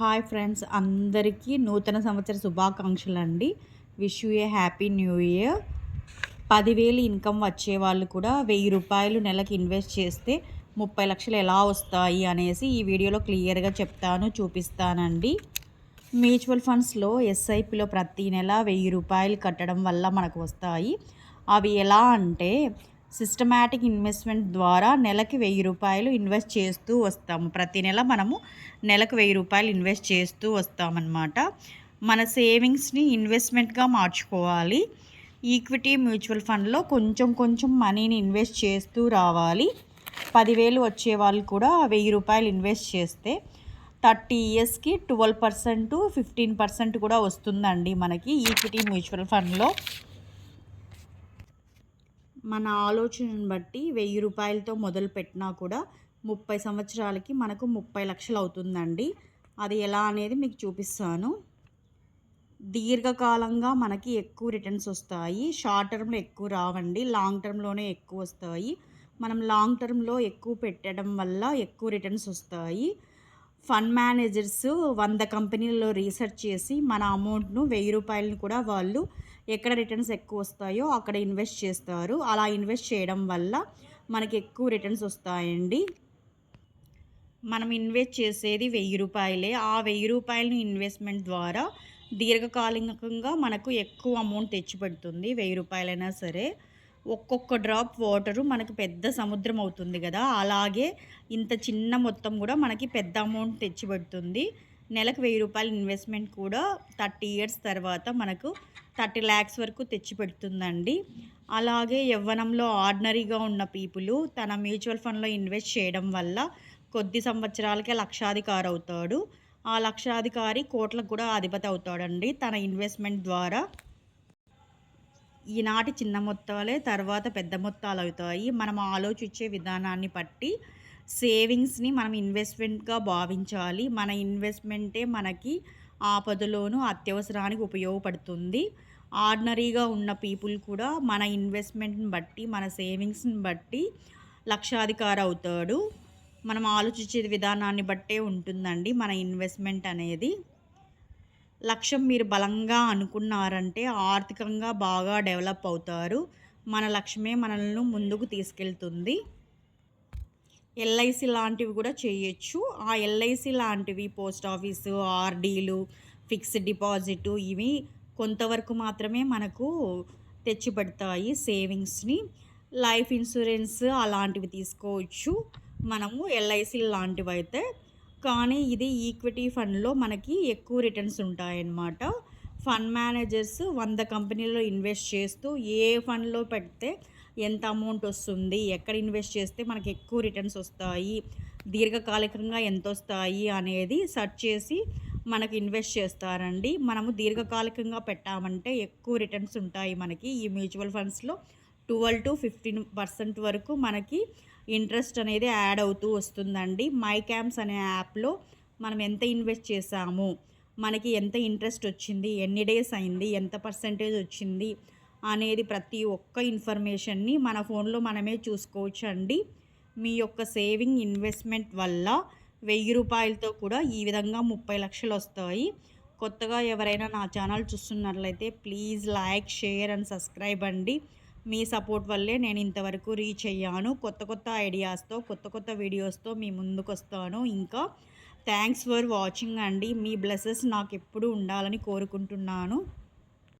Hi friends అందరికీ నూతన సంవత్సర శుభాకాంక్షలు అండి wish you a happy new year పదివేలు ఇన్కమ్ వచ్చే వాళ్ళు కూడా వెయ్యి రూపాయలు నెలకి ఇన్వెస్ట్ చేస్తే ముప్పై లక్షలు ఎలా వస్తాయి అనేసి ఈ వీడియోలో క్లియర్గా చెప్తాను చూపిస్తానండి. మ్యూచువల్ ఫండ్స్లో ఎస్ఐపిలో ప్రతి నెల వెయ్యి రూపాయలు కట్టడం వల్ల మనకు వస్తాయి. అవి ఎలా అంటే సిస్టమాటిక్ ఇన్వెస్ట్మెంట్ ద్వారా నెలకి వెయ్యి రూపాయలు ఇన్వెస్ట్ చేస్తూ వస్తాము. ప్రతి నెల మనము నెలకు వెయ్యి రూపాయలు ఇన్వెస్ట్ చేస్తూ వస్తామన్నమాట. మన సేవింగ్స్ని ఇన్వెస్ట్మెంట్గా మార్చుకోవాలి. ఈక్విటీ మ్యూచువల్ ఫండ్లో కొంచెం కొంచెం మనీని ఇన్వెస్ట్ చేస్తూ రావాలి. పదివేలు వచ్చే వాళ్ళు కూడా వెయ్యి రూపాయలు ఇన్వెస్ట్ చేస్తే థర్టీ ఇయర్స్కి ట్వెల్వ్ పర్సెంట్ ఫిఫ్టీన్ పర్సెంట్ కూడా వస్తుందండి మనకి ఈక్విటీ మ్యూచువల్ ఫండ్లో. మన ఆలోచనను బట్టి వెయ్యి రూపాయలతో మొదలు పెట్టినా కూడా ముప్పై సంవత్సరాలకి మనకు ముప్పై లక్షలు అవుతుందండి. అది ఎలా అనేది మీకు చూపిస్తాను. దీర్ఘకాలంగా మనకి ఎక్కువ రిటర్న్స్ వస్తాయి. షార్ట్ టర్మ్లో ఎక్కువ రావండి. లాంగ్ టర్మ్లోనే ఎక్కువ వస్తాయి. మనం లాంగ్ టర్మ్లో ఎక్కువ పెట్టడం వల్ల ఎక్కువ రిటర్న్స్ వస్తాయి. ఫండ్ మేనేజర్స్ వంద కంపెనీల్లో రీసెర్చ్ చేసి మన అమౌంట్ను వెయ్యి రూపాయలను కూడా వాళ్ళు ఎక్కడ రిటర్న్స్ ఎక్కువ వస్తాయో అక్కడ ఇన్వెస్ట్ చేస్తారు. అలా ఇన్వెస్ట్ చేయడం వల్ల మనకి ఎక్కువ రిటర్న్స్ వస్తాయండి. మనం ఇన్వెస్ట్ చేసేది వెయ్యి రూపాయలే. ఆ వెయ్యి రూపాయలని ఇన్వెస్ట్మెంట్ ద్వారా దీర్ఘకాలికంగా మనకు ఎక్కువ అమౌంట్ తెచ్చిపెడుతుంది. వెయ్యి రూపాయలైనా సరే. ఒక్కొక్క డ్రాప్ వాటరు మనకు పెద్ద సముద్రం అవుతుంది కదా. అలాగే ఇంత చిన్న మొత్తం కూడా మనకి పెద్ద అమౌంట్ తెచ్చిపెడుతుంది. నెలకు వెయ్యి రూపాయలు ఇన్వెస్ట్మెంట్ కూడా థర్టీ ఇయర్స్ తర్వాత మనకు థర్టీ ల్యాక్స్ వరకు తెచ్చిపెడుతుందండి అలాగే యవ్వనంలో ఆర్డినరీగా ఉన్న పీపుల్ తన మ్యూచువల్ ఫండ్లో ఇన్వెస్ట్ చేయడం వల్ల కొద్ది సంవత్సరాలకే లక్షాధికారి అవుతాడు. ఆ లక్షాధికారి కోట్లకు కూడా అధిపతి అవుతాడండి. తన ఇన్వెస్ట్మెంట్ ద్వారా ఈనాటి చిన్న మొత్తాలే తర్వాత పెద్ద మొత్తాలు అవుతాయి మనం ఆలోచించే విధానాన్ని బట్టి సేవింగ్స్ని మనం ఇన్వెస్ట్మెంట్గా భావించాలి. మన ఇన్వెస్ట్మెంటే మనకి ఆపదలోనూ అత్యవసరానికి ఉపయోగపడుతుంది. ఆర్డినరీగా ఉన్న పీపుల్ కూడా మన ఇన్వెస్ట్మెంట్ని బట్టి మన సేవింగ్స్ని బట్టి లక్షాధికారి అవుతాడు. మనం ఆలోచించే విధానాన్ని బట్టే ఉంటుందండి మన ఇన్వెస్ట్మెంట్ అనేది. లక్ష్యం మీరు బలంగా అనుకున్నారంటే ఆర్థికంగా బాగా డెవలప్ అవుతారు. మన లక్ష్యమే మనల్ని ముందుకు తీసుకెళ్తుంది. ఎల్ఐసి లాంటివి కూడా చేయొచ్చు. ఆ ఎల్ఐసి లాంటివి పోస్ట్ ఆఫీసు ఆర్డీలు ఫిక్స్డ్ డిపాజిట్ ఇవి కొంతవరకు మాత్రమే మనకు తెచ్చిపెడతాయి సేవింగ్స్ని. లైఫ్ ఇన్సూరెన్స్ అలాంటివి తీసుకోవచ్చు మనము ఎల్ఐసి లాంటివి అయితే కానీ ఇది ఈక్విటీ ఫండ్లో మనకి ఎక్కువ రిటర్న్స్ ఉంటాయన్నమాట. ఫండ్ మేనేజర్స్ వంద కంపెనీల్లో ఇన్వెస్ట్ చేస్తూ ఏ ఫండ్లో పెడితే ఎంత అమౌంట్ వస్తుంది ఎక్కడ ఇన్వెస్ట్ చేస్తే మనకి ఎక్కువ రిటర్న్స్ వస్తాయి దీర్ఘకాలికంగా ఎంత వస్తాయి అనేది సెర్చ్ చేసి మనకు ఇన్వెస్ట్ చేస్తారండి. మనము దీర్ఘకాలికంగా పెట్టామంటే ఎక్కువ రిటర్న్స్ ఉంటాయి మనకి. ఈ మ్యూచువల్ ఫండ్స్లో ట్వెల్వ్ టు ఫిఫ్టీన్ పర్సెంట్ వరకు మనకి ఇంట్రెస్ట్ అనేది యాడ్ అవుతూ వస్తుందండి. మై క్యాంప్స్ అనే యాప్లో మనం ఎంత ఇన్వెస్ట్ చేసాము మనకి ఎంత ఇంట్రెస్ట్ వచ్చింది ఎన్ని డేస్ అయింది ఎంత పర్సంటేజ్ వచ్చింది అనేది ప్రతి ఒక్క ఇన్ఫర్మేషన్ని మన ఫోన్లో మనమే చూసుకోవచ్చు అండి మీ యొక్క సేవింగ్ ఇన్వెస్ట్మెంట్ వల్ల వెయ్యి రూపాయలతో కూడా ఈ విధంగా ముప్పై లక్షలు వస్తాయి. కొత్తగా ఎవరైనా నా ఛానల్ చూస్తున్నట్లయితే please like share and subscribe అండి. మీ సపోర్ట్ వల్లే నేను ఇంతవరకు రీచ్ అయ్యాను. కొత్త కొత్త ఐడియాస్తో కొత్త కొత్త వీడియోస్తో మీ ముందుకు వస్తాను ఇంకా థ్యాంక్స్ ఫర్ వాచింగ్ అండి. మీ బ్లెస్సెస్ నాకు ఎప్పుడు ఉండాలని కోరుకుంటున్నాను.